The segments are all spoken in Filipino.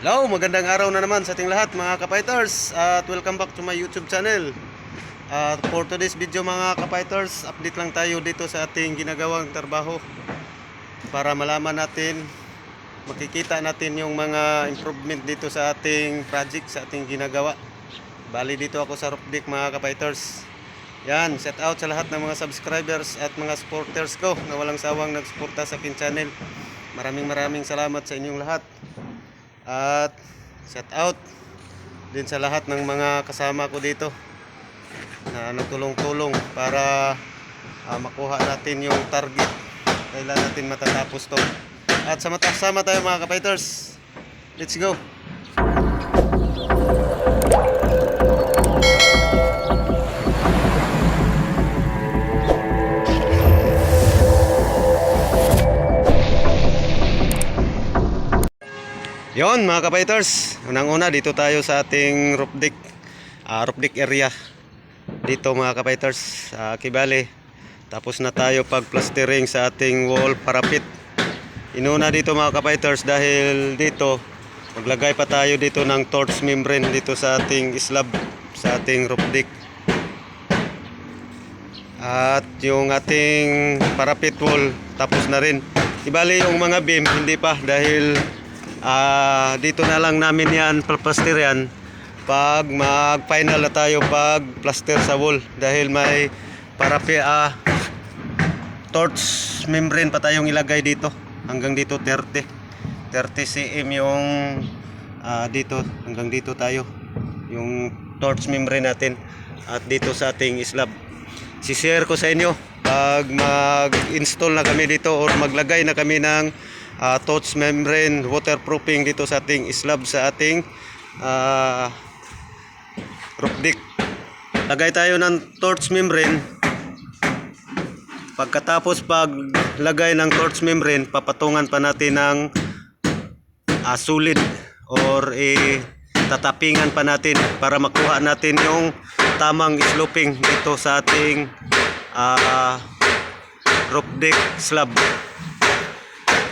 Hello, magandang araw na naman sa ating lahat mga kapiters at welcome back to my YouTube channel. At for today's video mga kapiters, update lang tayo dito sa ating ginagawang trabaho para malaman natin, makikita natin yung mga improvement dito sa ating project, sa ating ginagawa. Bali dito ako sa roof deck mga kapiters. Yan, set out sa lahat ng mga subscribers at mga supporters ko na walang sawang nagsuporta sa aking channel. Maraming maraming salamat sa inyong lahat. At shout out din sa lahat ng mga kasama ko dito na nagtulong-tulong para ah, makuha natin yung target. Kailan natin matatapos to. At sama-sama tayo mga kapiters. Let's go! Yon mga kapiters, unang-una dito tayo sa ating roof deck, ah, roof deck area. Dito mga kapiters, sa Kibale. Tapos na tayo pag plastering sa ating wall parapet. Inuna dito mga kapiters dahil dito maglagay pa tayo dito ng torch membrane dito sa ating slab sa ating roof deck. At yung ating parapet wall tapos na rin. Ibali yung mga beam hindi pa dahil Ah, dito na lang namin yan plaster yan. Pag mag final na tayo pag plaster sa wall. Dahil may parape ah, torch membrane pa tayong ilagay dito. Hanggang dito 30 30 cm yung ah, dito. Hanggang dito tayo. Yung torch membrane natin. At dito sa ating slab. Si-share ko sa inyo pag mag-install na kami dito or maglagay na kami ng ah, torch membrane waterproofing dito sa ating slab sa ating ah, roof deck. Lagay tayo ng torch membrane. Pagkatapos paglagay ng torch membrane, papatungan pa natin ng ah, solid or eh, tatapingan pa natin para makuha natin yung tamang sloping dito sa ating ah, roof deck slab.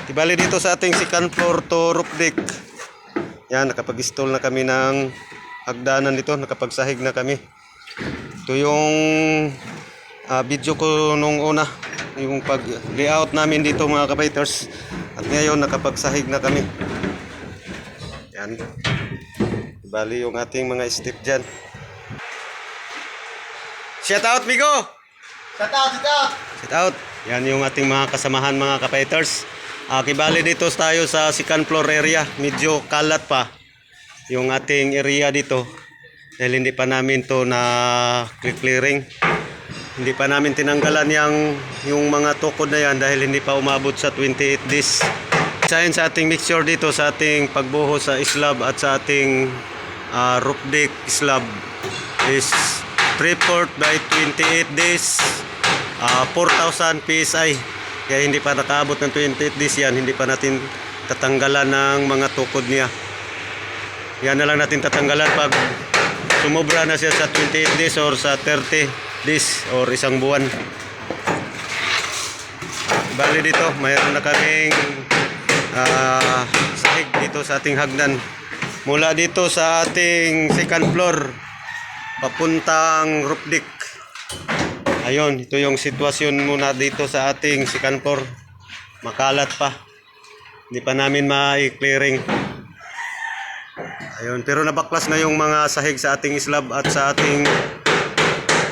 Tibali dito sa ating second floor to roof deck. Yan, nakapag-install na kami ng hagdanan dito, nakapagsahig na kami. Ito yung ah, video ko nung una, yung pag layout namin dito mga kapiters. At ngayon nakapagsahig na kami. Yan. Bali yung ating mga step dyan. Shout out, Migo! Shout out, shout out! Shout out. Yan yung ating mga kasamahan mga kapiters. Ah, kibali dito tayo sa second floor area. Medyo kalat pa yung ating area dito. Dahil hindi pa namin to na clearing. Hindi pa namin tinanggalan yung, yung mga tukod na yan dahil hindi pa umabot sa 28 days. Sayin sa ating mixture dito sa ating pagbuho sa slab at sa ating ah, roof deck slab is 3 by 28 days Ah, 4,000 PSI. Kaya hindi pa nakaabot ng 28 days yan, hindi pa natin tatanggalan ng mga tukod niya. Yan na lang natin tatanggalan pag sumobra na siya sa 28 days or sa 30 days or isang buwan. Bali dito, mayroon na kaming ah, sahig dito sa ating hagdan. Mula dito sa ating second floor, papuntang roof deck. Ayun, ito yung sitwasyon muna dito sa ating floor. Makalat pa. Hindi pa namin ma-clearing. Ayun, pero nabaklas na yung mga sahig sa ating slab at sa ating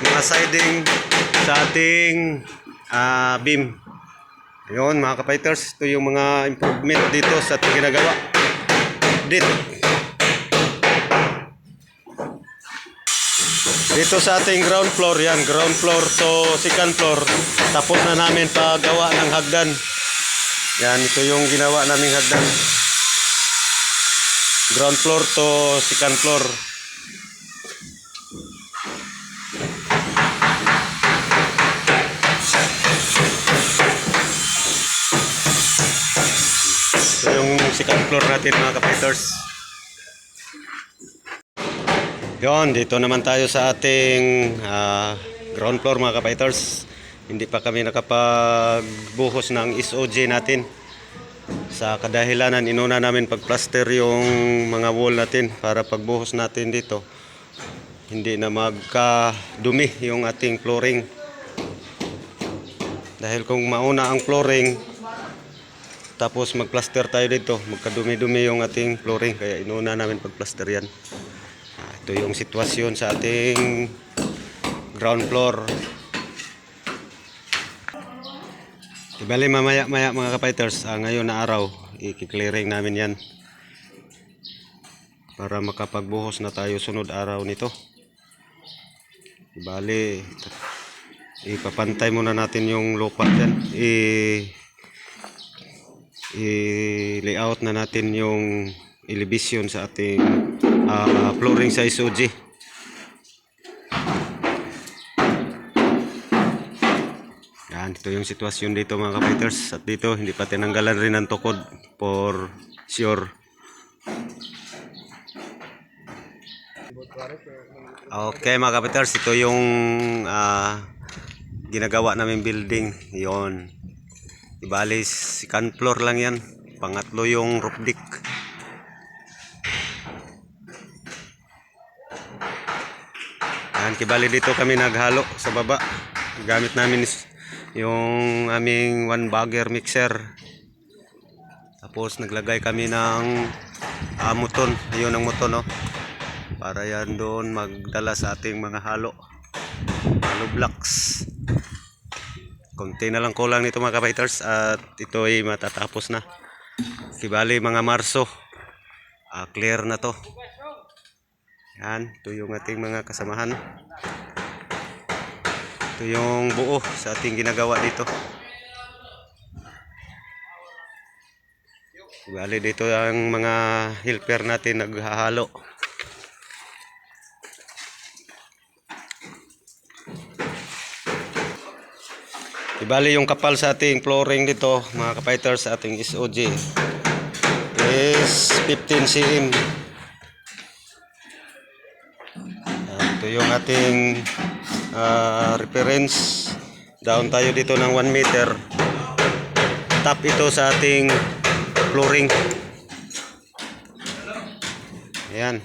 mga siding sa ating ah, beam. Ayun, mga kapiters, ito yung mga improvement dito sa ginagawa. Dito. Dito sa ating ground floor, yan, ground floor to second floor. Tapos na namin paggawa ng hagdan. Yan, ito yung ginawa naming hagdan. Ground floor to second floor. Ito yung second floor natin mga kapiters. Yon, dito naman tayo sa ating ah, ground floor mga kapiters. Hindi pa kami nakapagbuhos ng SOJ natin. Sa kadahilanan, inuna namin pagplaster yung mga wall natin para pagbuhos natin dito. Hindi na magka-dumi yung ating flooring. Dahil kung mauna ang flooring, tapos magplaster tayo dito, magkadumi-dumi yung ating flooring. Kaya inuna namin pagplaster yan. Ito yung sitwasyon sa ating ground floor. Ibali mamaya maya mga kapiters, ah, ngayon na araw, i-clearing namin yan. Para makapagbuhos na tayo sunod araw nito. Ibali, ipapantay muna natin yung lupa dyan. I-layout na natin yung elevation sa ating ah, flooring sa SOG. Yan, ito yung sitwasyon dito mga kapiters. At dito, hindi pa tinanggalan rin ng tukod for sure. Okay mga kapiters, ito yung ah, ginagawa namin building. Yon. Ibali, second floor lang yan. Pangatlo yung roof deck. Yan, kibali dito kami naghalo sa baba. Gamit namin yung aming one bagger mixer. Tapos naglagay kami ng ah, muton. Ayun ang muton, no? Para yan doon magdala sa ating mga halo. Halo blocks. Konti na lang kulang nito mga kapiters at ito ay matatapos na. Kibali mga Marso. Ah, clear na to. Yan, ito yung ating mga kasamahan. Ito yung buo sa ating ginagawa dito. Bali dito ang mga helper natin naghahalo. Ibali yung kapal sa ating flooring dito, mga kapiters sa ating SOG is 15 cm. Ito yung ating ah, reference. Down tayo dito ng 1 meter. Tap ito sa ating flooring. Ayan.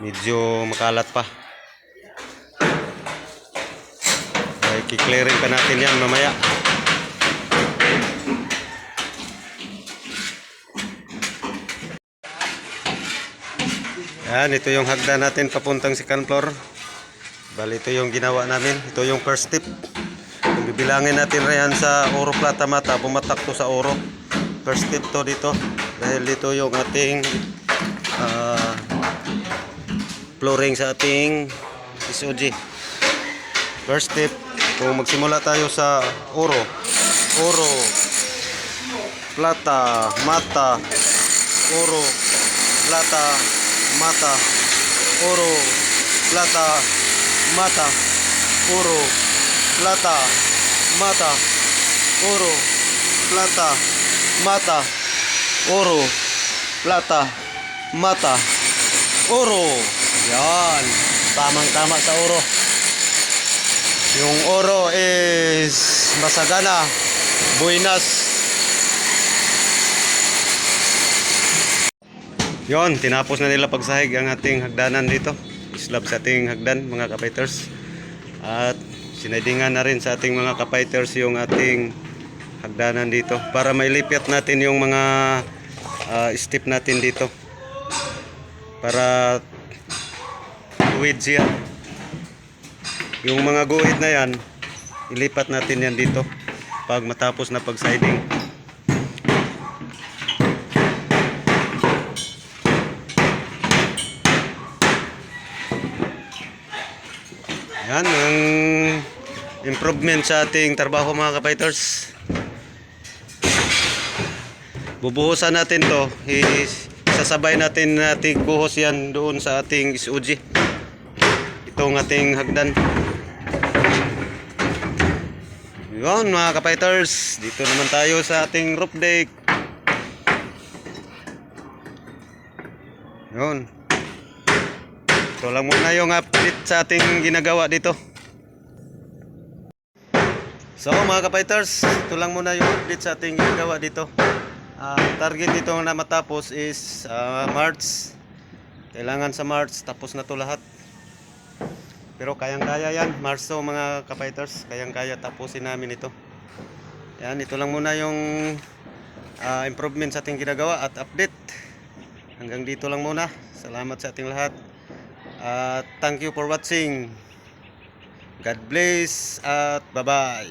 Medyo makalat pa. Ay, kiklearing pa natin yan mamaya. Yan, ito yung hagdan natin papuntang second floor. Bali, ito yung ginawa namin. Ito yung first step. Kung bibilangin natin na yan sa oro plata mata, pumatak to sa oro. First step to dito. Dahil dito yung ating ah, flooring sa ating SOG. First step, kung magsimula tayo sa oro. Oro, plata, mata, oro, plata, mata, oro, plata, mata, oro, plata, mata, oro, plata, mata, oro, plata, mata, oro. Yan. Tamang-tama sa oro. Yung oro is masagana, buinas. Yon, tinapos na nila pagsahig ang ating hagdanan dito. Slab sa ating hagdan, mga kapiters. At sinadingan na rin sa ating mga kapiters yung ating hagdanan dito para mailipit natin yung mga ah, step natin dito. Para tuwid siya. Yung mga guhit na yan, ilipat natin yan dito pag matapos na pag-siding. Yan ang improvement sa ating trabaho mga kapiters. Bubuhusan natin to. Sasabay natin nating buhos yan doon sa ating SOG. Itong ating hagdan. Yun mga kapiters. Dito naman tayo sa ating roof deck. Yun. Ito lang muna yung update sa ating ginagawa dito. So mga kapighters, ito lang muna yung update sa ating ginagawa dito. Ah, target dito na matapos is ah, March. Kailangan sa March tapos na to lahat. Pero kayang-kaya yan, Marso mga kapighters, kayang-kaya tapusin namin ito. Yan, ito lang muna yung ah, improvement sa ating ginagawa at update. Hanggang dito lang muna. Salamat sa ating lahat. At thank you for watching. God bless at bye-bye.